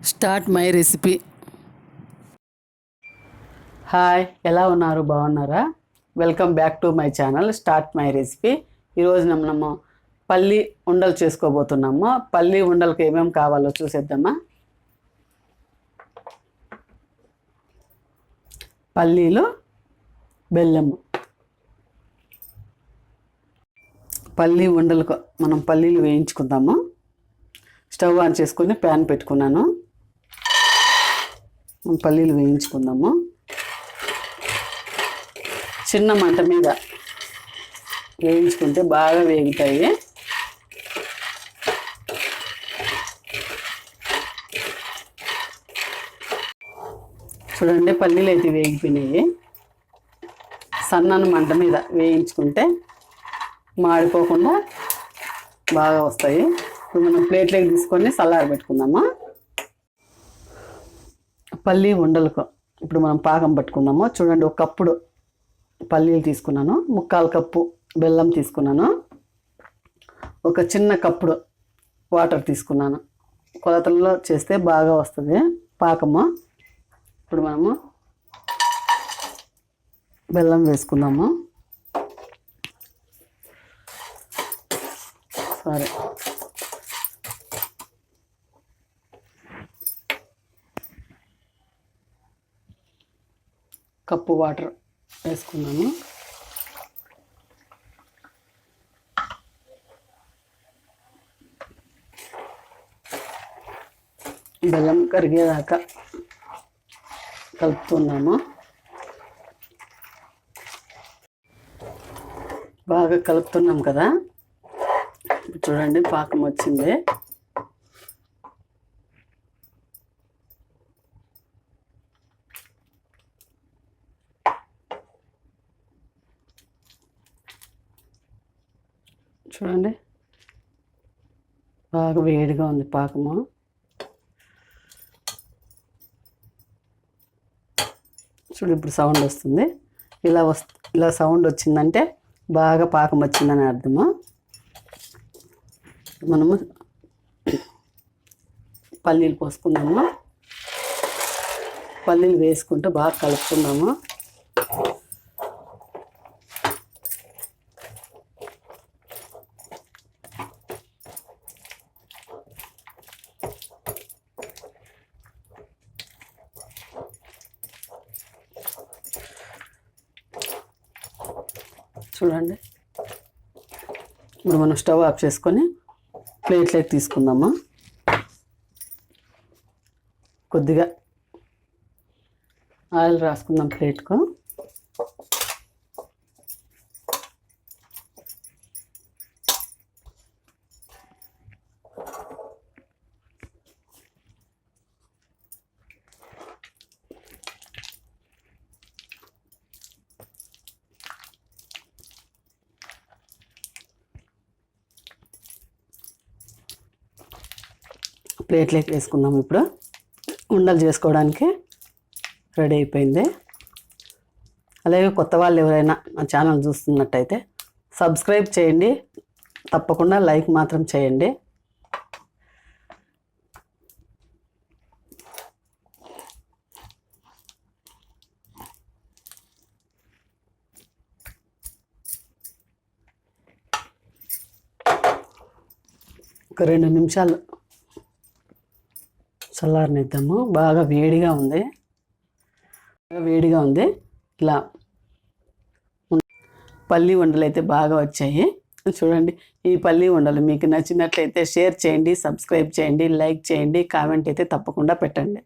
Start my recipe. Hi ఎలా ఉన్నారు? బాగున్నారా? Welcome back to my channel start my recipe. ఈరోజు మనము పల్లి ఉండలు చేసుకోబోతున్నాము. పల్లి ఉండలకు ఏమేమి కావాలో చూసేద్దామా? పల్లీలు బెల్లము. పల్లి ఉండలకు మనం పల్లీలు వేయించుకుందాము. స్టవ్ ఆన్ చేసుకొని ప్యాన్ పెట్టుకున్నాను. పల్లీలు వేయించుకుందాము. చిన్న మంట మీద వేయించుకుంటే బాగా వేగుతాయి. చూడండి పల్లీలు అయితే వేగిపోయినాయి. సన్నని మంట మీద వేయించుకుంటే మాడిపోకుండా బాగా వస్తాయి. ఇప్పుడు మనం ప్లేట్లోకి తీసుకొని చల్లారి పెట్టుకుందామా? పల్లీ ఉండలకు ఇప్పుడు మనం పాకం పట్టుకుందాము చూడండి ఒక కప్పుడు పల్లీలు తీసుకున్నాను. ముక్కాలు కప్పు బెల్లం తీసుకున్నాను. ఒక చిన్న కప్పుడు వాటర్ తీసుకున్నాను. కొలతల్లో చేస్తే బాగా వస్తుంది పాకము. ఇప్పుడు మనము బెల్లం వేసుకుందాము సరే. కప్పు వాటర్ వేసుకున్నాను. బెల్లం కరిగేదాకా కలుపుతున్నాము. బాగా కలుపుతున్నాం కదా. చూడండి పాకం వచ్చింది. చూడండి. బాగా వేడిగా ఉంది పాకము. చూడు ఇప్పుడు సౌండ్ వస్తుంది. ఇలా వస్తు ఇలా సౌండ్ వచ్చిందంటే బాగా పాకం వచ్చిందని అర్థము. మనము పల్లీలు పోసుకుందాము. పల్లీలు వేసుకుంటూ బాగా కలుపుకుందాము. చూడండి. ఇప్పుడు మనం స్టవ్ ఆఫ్ చేసుకొని ప్లేట్లోకి తీసుకుందామా? కొద్దిగా ఆయిల్ రాసుకుందాం ప్లేట్కు. ప్లేట్లోకి వేసుకుందాం ఇప్పుడు. ఉండలు చేసుకోవడానికి రెడీ అయిపోయింది. అలాగే కొత్త వాళ్ళు ఎవరైనా నా ఛానల్ చూస్తున్నట్టయితే సబ్స్క్రైబ్ చేయండి. తప్పకుండా లైక్ మాత్రం చేయండి. ఒక రెండు నిమిషాలు చల్లారనిద్దాము బాగా వేడిగా ఉంది. బాగా వేడిగా ఉంది. ఇలా పల్లి ఉండలు అయితే బాగా వచ్చాయి. చూడండి ఈ పల్లి ఉండలు మీకు నచ్చినట్లయితే షేర్ చేయండి సబ్స్క్రైబ్ చేయండి లైక్ చేయండి కామెంట్ అయితే తప్పకుండా పెట్టండి.